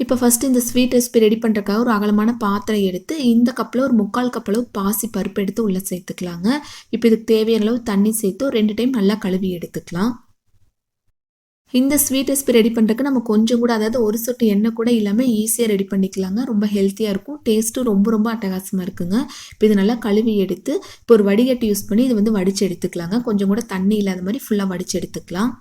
இப்போ ஃபஸ்ட்டு இந்த sweet recipe ready பண்ணுறக்காக ஒரு அகலமான பாத்திரம் எடுத்து இந்த கப்பில் ஒரு முக்கால் கப் அளவு பாசி பருப்பு எடுத்து உள்ளே சேர்த்துக்கலாங்க. இப்போ இதுக்கு தேவையான அளவு தண்ணி சேர்த்து ஒரு ரெண்டு டைம் நல்லா கழுவி எடுத்துக்கலாம். இந்த ஸ்வீட் ரெசிபி ரெடி பண்ணுறதுக்கு நம்ம கொஞ்சம் கூட அதாவது ஒரு சொட்டு எண்ணெய் கூட இல்லாமல் ஈஸியாக ரெடி பண்ணிக்கலாங்க. ரொம்ப ஹெல்த்தியாக இருக்கும். டேஸ்ட்டும் ரொம்ப ரொம்ப அட்டகாசமாக இருக்குங்க. இப்போ இது நல்லா கழுவி எடுத்து இப்போ ஒரு வடிகட்டி யூஸ் பண்ணி இது வந்து வடித்து எடுத்துக்கலாங்க. கொஞ்சம் கூட தண்ணி இல்லாத மாதிரி ஃபுல்லாக வடித்து எடுத்துக்கலாம்.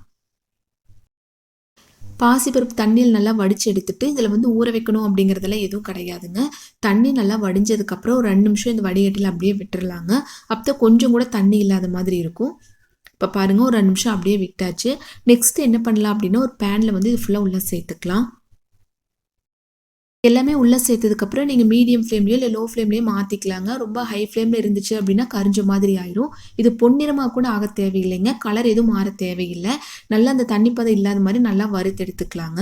பாசிப்பருப்பு தண்ணியில் நல்லா வடித்து எடுத்துட்டு இதில் வந்து ஊற வைக்கணும் அப்படிங்கிறதெல்லாம் எதுவும் கிடையாதுங்க. தண்ணி நல்லா வடிஞ்சதுக்கப்புறம் ஒரு ரெண்டு நிமிஷம் இந்த வடிகட்டில் அப்படியே விட்டுறலாங்க. அப்போ கொஞ்சம் கூட தண்ணி இல்லாத மாதிரி இருக்கும். இப்போ பாருங்கள் ஒரு ரெண்டு நிமிஷம் அப்படியே விட்டாச்சு. நெக்ஸ்ட் என்ன பண்ணலாம் அப்படின்னா ஒரு பேனில் வந்து இது ஃபுல்லாக உள்ளே சேர்த்துக்கலாம். எல்லாமே உள்ளே சேர்த்ததுக்கப்புறம் நீங்கள் மீடியம் ஃப்ளேம்லேயோ இல்லை லோ ஃப்ளேம்லேயோ மாற்றிக்கலாங்க ரொம்ப ஹை ஃப்ளேமில் இருந்துச்சு அப்படின்னா கரிஞ்ச மாதிரி ஆயிரும். இது பொன்னிறமாக கூட ஆக தேவையில்லைங்க. கலர் எதுவும் மாற தேவையில்லை. நல்லா அந்த தண்ணி பதம் இல்லாத மாதிரி நல்லா வறுத்தெடுத்துக்கலாங்க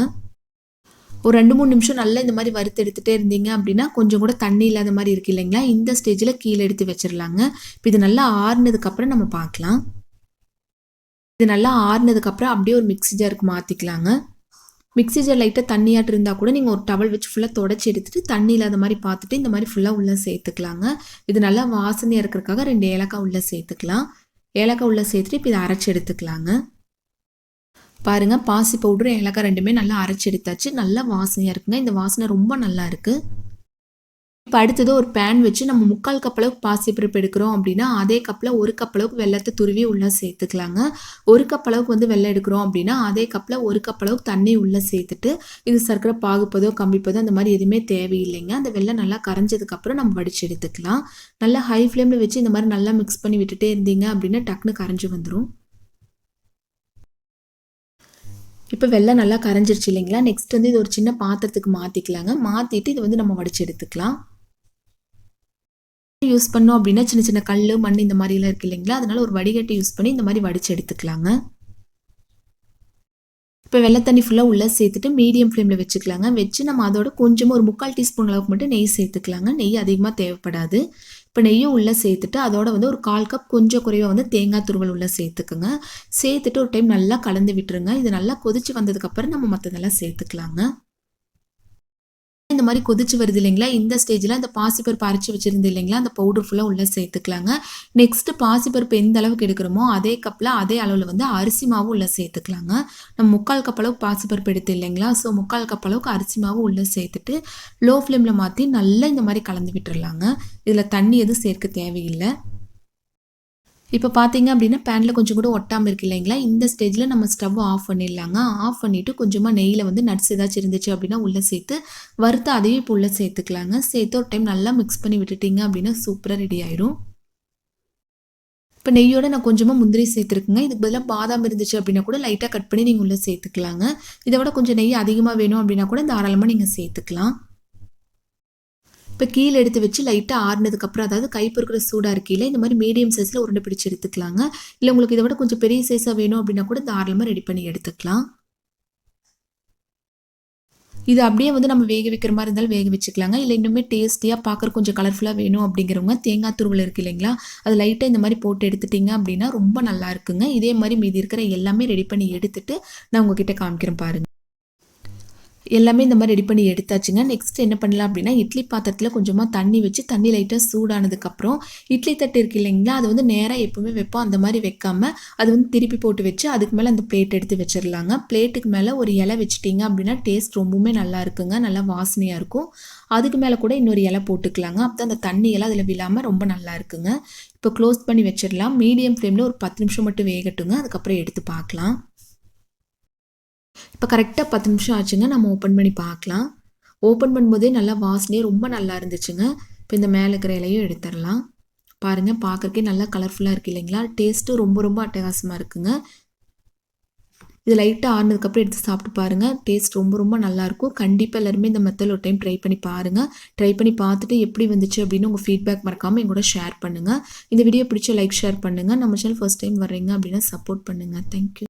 ஒரு ரெண்டு மூணு நிமிஷம் நல்லா இந்த மாதிரி வறுத்து எடுத்துகிட்டே இருந்தீங்க அப்படின்னா கொஞ்சம் கூட தண்ணி இல்லாத மாதிரி இருக்கு இல்லைங்களா? இந்த ஸ்டேஜில் கீழே எடுத்து வச்சிடலாங்க இப்போ இது நல்லா ஆறுனதுக்கப்புறம் நம்ம பார்க்கலாம். இது நல்லா ஆறுனதுக்கப்புறம் அப்படியே ஒரு மிக்ஸி ஜாருக்கு மாற்றிக்கலாங்க மிக்ஸி ஜார் லைட்டாக தண்ணியாட்டு இருந்தால் கூட நீங்கள் ஒரு டவல் வச்சு ஃபுல்லாக தொடச்சி எடுத்துகிட்டு தண்ணி இல்லாத மாதிரி பார்த்துட்டு இந்த மாதிரி ஃபுல்லாக உள்ளே சேர்த்துக்கலாங்க. இது நல்லா வாசனையாக இருக்கிறதுக்காக ரெண்டு ஏலக்காய் உள்ளே சேர்த்துக்கலாம். ஏலக்காய் உள்ளே சேர்த்துட்டு இப்போ இதை அரைச்சி எடுத்துக்கலாங்க. பாருங்கள் பாசி பவுடரும் ஏலக்காய் ரெண்டுமே நல்லா அரைச்சி எடுத்தாச்சு. நல்லா வாசனையாக இருக்குங்க. இந்த வாசனை ரொம்ப நல்லா இருக்குது இப்போ அடுத்தது ஒரு பேன் வச்சு நம்ம முக்கால் கப் அளவுக்கு பாசிப்பருப்பு எடுக்கிறோம் அப்படின்னா அதே கப்பில் ஒரு கப் அளவுக்கு வெள்ளத்தை துருவி உள்ளே சேர்த்துக்கலாங்க. ஒரு கப் அளவுக்கு வந்து வெள்ளம் எடுக்கிறோம் அப்படின்னா அதே கப்பில் ஒரு கப் அளவுக்கு தண்ணி உள்ளே சேர்த்துட்டு இது சர்க்கரை பாகுப்பதோ கம்பிப்பதோ அந்த மாதிரி எதுவுமே தேவையில்லைங்க. அந்த வெள்ளம் நல்லா கரைஞ்சதுக்கப்புறம் நம்ம வடித்து எடுத்துக்கலாம். நல்லா ஹை ஃப்ளேமில் வச்சு இந்த மாதிரி நல்லா மிக்ஸ் பண்ணி விட்டுட்டே இருந்தீங்க அப்படின்னா டக்குன்னு கரைஞ்சி வந்துடும் இப்போ வெள்ளம் நல்லா கரைஞ்சிருச்சு இல்லைங்களா? நெக்ஸ்ட் வந்து இது ஒரு சின்ன பாத்திரத்துக்கு மாற்றிக்கலாங்க மாற்றிட்டு இது வந்து நம்ம வடிச்சு எடுத்துக்கலாம். யூஸ் பண்ணோம் அப்படின்னா சின்ன சின்ன கல் மண் இந்த மாதிரிலாம் இருக்கு இல்லைங்களா? அதனால ஒரு வடிகட்டி யூஸ் பண்ணி இந்த மாதிரி வடிச்சு எடுத்துக்கலாங்க. இப்போ வெள்ளை தண்ணி ஃபுல்லாக உள்ளே சேர்த்துட்டு மீடியம் ஃப்ளேமில் வச்சுக்கலாங்க. வச்சு நம்ம அதோட கொஞ்சமாக ஒரு முக்கால் டீஸ்பூன் அளவுக்கு மட்டும் நெய் சேர்த்துக்கலாங்க. நெய் அதிகமாக தேவைப்படாது. இப்போ நெய்யும் உள்ளே சேர்த்துட்டு அதோட வந்து ஒரு கால் கப் கொஞ்சம் குறைவாக வந்து தேங்காய் துருவல் உள்ளே சேர்த்துக்குங்க. சேர்த்துட்டு ஒரு டைம் நல்லா கலந்து விட்டுருங்க. இது நல்லா கொதிச்சு வந்ததுக்கப்புறம் நம்ம மற்றதெல்லாம் சேர்த்துக்கலாங்க. மாதிரி கொதிச்சு வருது இல்லைங்களா? இந்த ஸ்டேஜில் அந்த பாசிப்பருப்பு அரைச்சி வச்சுருந்து இல்லைங்களா? அந்த பவுடர் ஃபுல்லாக உள்ளே சேர்த்துக்கலாங்க. நெக்ஸ்ட்டு பாசிப்பருப்பு எந்த அளவுக்கு எடுக்கிறோமோ அதே கப்பில் அதே அளவில் வந்து அரிசி மாவு உள்ளே சேர்த்துக்கலாங்க. நம்ம முக்கால் கப் அளவுக்கு பாசிப்பருப்பு எடுத்து இல்லைங்களா? ஸோ முக்கால் கப் அளவுக்கு அரிசி மாவு உள்ளே சேர்த்துட்டு லோ ஃப்ளேமில் மாற்றி நல்லா இந்த மாதிரி கலந்து விட்டுடலாங்க இதில் தண்ணி எதுவும் சேர்க்க தேவையில்லை. இப்போ பார்த்தீங்க அப்படின்னா பேனில் கொஞ்சம் கூட ஒட்டாமல் இருக்கு இல்லைங்களா? இந்த ஸ்டேஜில் நம்ம ஸ்டவ் ஆஃப் பண்ணிடலாங்க. ஆஃப் பண்ணிவிட்டு கொஞ்சமாக நெய்யில் வந்து நட்ஸ் ஏதாச்சும் இருந்துச்சு அப்படின்னா உள்ளே சேர்த்து வறுத்து அதையும் இப்போ உள்ளே சேர்த்துக்கலாங்க. சேர்த்து ஒரு டைம் நல்லா மிக்ஸ் பண்ணி விட்டுட்டிங்க அப்படின்னா சூப்பராக ரெடி ஆயிரும். இப்போ நெய்யோட நான் கொஞ்சமாக முந்திரி சேர்த்துருக்குங்க. இதுக்கு பதிலாக பாதாம் இருந்துச்சு அப்படின்னா கூட லைட்டாக கட் பண்ணி நீங்கள் உள்ளே சேர்த்துக்கலாங்க. இதை விட கொஞ்சம் நெய் அதிகமாக வேணும் அப்படின்னா கூட தாராளமாக நீங்கள் சேர்த்துக்கலாம். இப்போ கீழே எடுத்து வச்சு லைட்டாக ஆறுனதுக்கப்புறம் அதாவது கைப்பொருக்கிற சூடாக இருக்கையில் இந்த மாதிரி மீடியம் சைஸில் உருண்டை பிடிச்சி எடுத்துக்கலாங்க. இல்லை உங்களுக்கு இதை விட கொஞ்சம் பெரிய சைஸாக வேணும் அப்படின்னா கூட தாராளமாக ரெடி பண்ணி எடுத்துக்கலாம். இது அப்படியே வந்து நம்ம வேக வைக்கிற மாதிரி இருந்தாலும் வேக வச்சுக்கலாங்க. இல்லை இன்னுமே டேஸ்டியாக பார்க்குற கொஞ்சம் கலர்ஃபுல்லாக வேணும் அப்படிங்கிறவங்க தேங்காய் துருவில் இருக்கு இல்லைங்களா அது லைட்டாக இந்த மாதிரி போட்டு எடுத்துட்டிங்க அப்படின்னா ரொம்ப நல்லா இருக்குங்க. இதே மாதிரி மீதி இருக்கிற எல்லாமே ரெடி பண்ணி எடுத்துட்டு நான் உங்ககிட்ட காமிக்கிறேன் பாருங்கள் எல்லாமே இந்த மாதிரி ரெடி பண்ணி எடுத்தாச்சுங்க. நெக்ஸ்ட் என்ன பண்ணலாம் அப்படின்னா இட்லி பாத்திரத்தில் கொஞ்சமாக தண்ணி வச்சு தண்ணி லைட்டாக சூடானதுக்கப்புறம் இட்லி தட்டு இருக்கு இல்லைங்களா அது வந்து நேராக எப்போவுமே வைப்போம். அந்த மாதிரி வைக்காமல் அது வந்து திருப்பி போட்டு வச்சு அதுக்கு மேலே அந்த பிளேட் எடுத்து வச்சிடலாங்க பிளேட்டுக்கு மேலே ஒரு இலை வச்சுட்டிங்க அப்படின்னா டேஸ்ட் ரொம்பவுமே நல்லா இருக்குங்க. நல்லா வாசனையாக இருக்கும். அதுக்கு மேலே கூட இன்னொரு இலை போட்டுக்கலாங்க. அப்போ அந்த தண்ணி எல்லாம் அதில் விழாமல் ரொம்ப நல்லா இருக்குங்க. இப்போ க்ளோஸ் பண்ணி வச்சிடலாம் மீடியம் ஃப்ளேமில் ஒரு பத்து நிமிஷம் மட்டும் வேகட்டுங்க. அதுக்கப்புறம் எடுத்து பார்க்கலாம். இப்போ கரெக்டாக பத்து நிமிஷம் ஆச்சுங்க நம்ம ஓப்பன் பண்ணி பார்க்கலாம். ஓப்பன் பண்ணும்போதே நல்லா வாசனையே ரொம்ப நல்லா இருந்துச்சுங்க. இப்போ இந்த மேலே இருக்கிற இலையும் எடுத்துடலாம். பாருங்கள் பார்க்குறக்கே நல்லா கலர்ஃபுல்லாக இருக்குது இல்லைங்களா? டேஸ்ட்டும் ரொம்ப ரொம்ப அட்டகாசமாக இருக்குங்க. இது லைட்டாக ஆறுனதுக்கப்புறம் எடுத்து சாப்பிட்டு பாருங்கள் டேஸ்ட் ரொம்ப ரொம்ப நல்லாயிருக்கும் கண்டிப்பாக எல்லாருமே இந்த மெத்தட் ஒரு டைம் ட்ரை பண்ணி பாருங்கள் ட்ரை பண்ணி பார்த்துட்டு எப்படி வந்துச்சு அப்படின்னு உங்கள் ஃபீட்பேக் மறக்காமல் எங்கூட ஷேர் பண்ணுங்கள் இந்த வீடியோ பிடிச்ச லைக் ஷேர் பண்ணுங்கள் நம்ம சேனல் ஃபர்ஸ்ட் டைம் வர்றீங்க அப்படின்னா சப்போர்ட் பண்ணுங்கள் தேங்க்யூ